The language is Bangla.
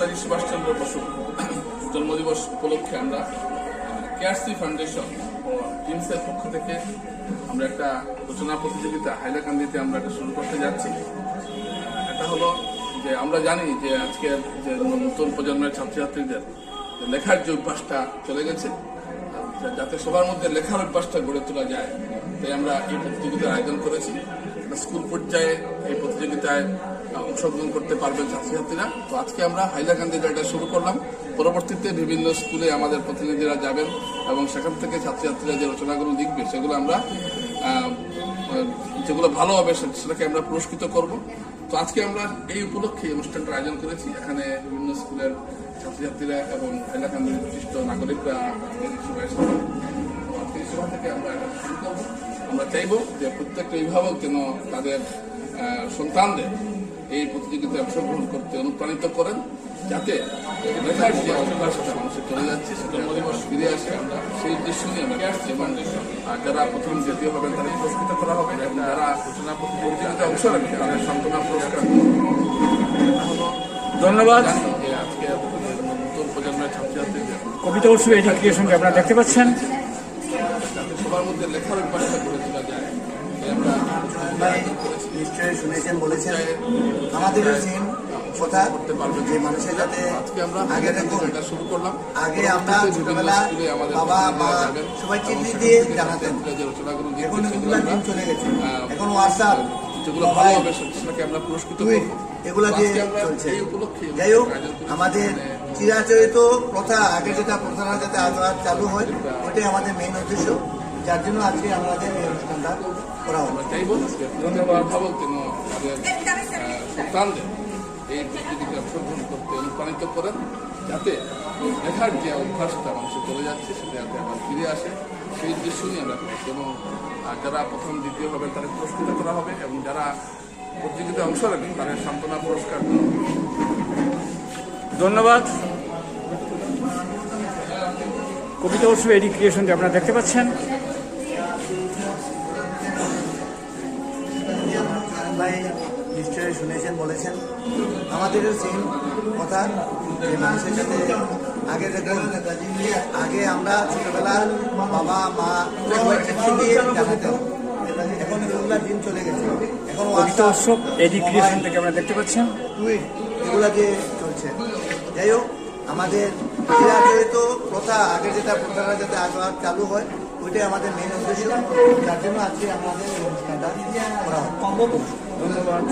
নেতাজি সুভাষচন্দ্র বসু, জন্মদিবস উপলক্ষে আমরা কেআরসি ফাউন্ডেশন ও টিমসের পক্ষ থেকে আমরা একটা রচনা প্রতিযোগিতা হাইলাকান্দিতে আমরা এটা শুরু করতে যাচ্ছি। এটা হলো যে আমরা জানি যে আজকের যে নতুন প্রজন্মের ছাত্রছাত্রীদের লেখার যে অভ্যাসটা চলে গেছে যাতে সবার মধ্যে লেখার অভ্যাসটা গড়ে তোলা যায়, তাই আমরা এই প্রতিযোগিতার আয়োজন করেছি। স্কুল পর্যায়ে এই প্রতিযোগিতায় অংশগ্রহণ করতে পারবেন ছাত্রছাত্রীরা। তো আজকে আমরা হাইলাকান্দি এটা শুরু করলাম। পরবর্তীতে বিভিন্ন স্কুলে আমাদের প্রতিনিধিরা যাবেন এবং সেখান থেকে ছাত্রছাত্রীরা যে রচনাগুলো লিখবে, সেগুলো আমরা যেগুলো ভালো হবে সেটাকে আমরা পুরস্কৃত করব। তো আজকে আমরা এই উপলক্ষে অনুষ্ঠানটার আয়োজন করেছি। এখানে বিভিন্ন স্কুলের ছাত্রছাত্রীরা এবং হাইলাকান্দির বিশিষ্ট নাগরিকরা থেকে আমরা আমরা চাইব যে প্রত্যেকটা অভিভাবক যেন তাদের সন্তানদের এই প্রতিযোগিতায় অংশগ্রহণ করতে অনুপ্রাণিত করেন যাতে লেখার যে মানুষের চলে যাচ্ছে সেটা দিবস ফিরে আসে। আমরা সেই উদ্দেশ্য নিয়ে আমরা আসছি এবং আর যারা প্রথম জাতীয় হবেন তাদের পুরস্কৃত করা হবে এবং যারা সূচনা প্রতিযোগিতায় অংশ নেবে তাদের সান্ত্বনা পুরস্কার ধন্যবাদ। যে আজকে নতুন প্রজন্মের ছাত্রছাত্রীদের কবিতা উৎসব এডুকেশনকে আপনারা দেখতে পাচ্ছেন। সবার মধ্যে লেখার অভ্যাসটা করে তোলা যায়। আমরা ভাই নিশ্চয়ই শুনেছেন বলেছেন। সেম কথা যে মানুষের যাতে আগে শুরু করলাম। আগে আমরা ছোটবেলা বাবা মা সবাই চিঠি দিয়ে জানাতেন। এখন এগুলা দিন চলে গেছে। এখন হোয়াটসঅ্যাপ যেগুলো ভালো হবে সেটাকে আমরা পুরস্কৃত করব। এগুলা দিয়ে চলছে। যাই হোক আমাদের চিরাচরিত প্রথা আগে যেটা প্রথাটা যাতে আবার চালু হয় ওটাই আমাদের মেইন উদ্দেশ্য। যার জন্য আজকে আমাদের এই অনুষ্ঠানটা করা হলো। তাই যে যেন তাদের আহ, সন্তানদের এই প্রতিযোগিতায় অংশগ্রহণ করতে অনুপ্রাণিত করেন যাতে লেখার যে অভ্যাসটা মানুষের চলে যাচ্ছে সেটা যাতে আবার ফিরে আসে। সেই উদ্দেশ্য নিয়ে আমরা করেছি এবং যারা প্রথম দ্বিতীয় হবেন তাদের পুরস্কৃত করা হবে এবং যারা প্রতিযোগিতায় অংশ নেবেন তাদের সান্ত্বনা পুরস্কার দেওয়া হবে। ধন্যবাদ। কবিতা উৎসব এডুকেশনকে আপনারা দেখতে পাচ্ছেন। ভাই নিশ্চয়ই শুনেছেন বলেছেন। আমাদেরও সেম কথা যে মানুষের সাথে আগে দেখুন আগে আমরা ছোটবেলা বাবা মা দিয়ে জানাতেন এখন এগুলা দিন চলে গেছে। এখন এডুকেশন থেকে আপনারা দেখতে পাচ্ছেন। টুইট এগুলা দিয়ে চলছে। যাই হোক আমাদের তো প্রথা আগে যেটা প্রথাটা যাতে আবার চালু হয় ওইটাই আমাদের মেন উদ্দেশ্য। যার জন্য আজকে আমাদের অনুষ্ঠানটা করা ধন্যবাদ।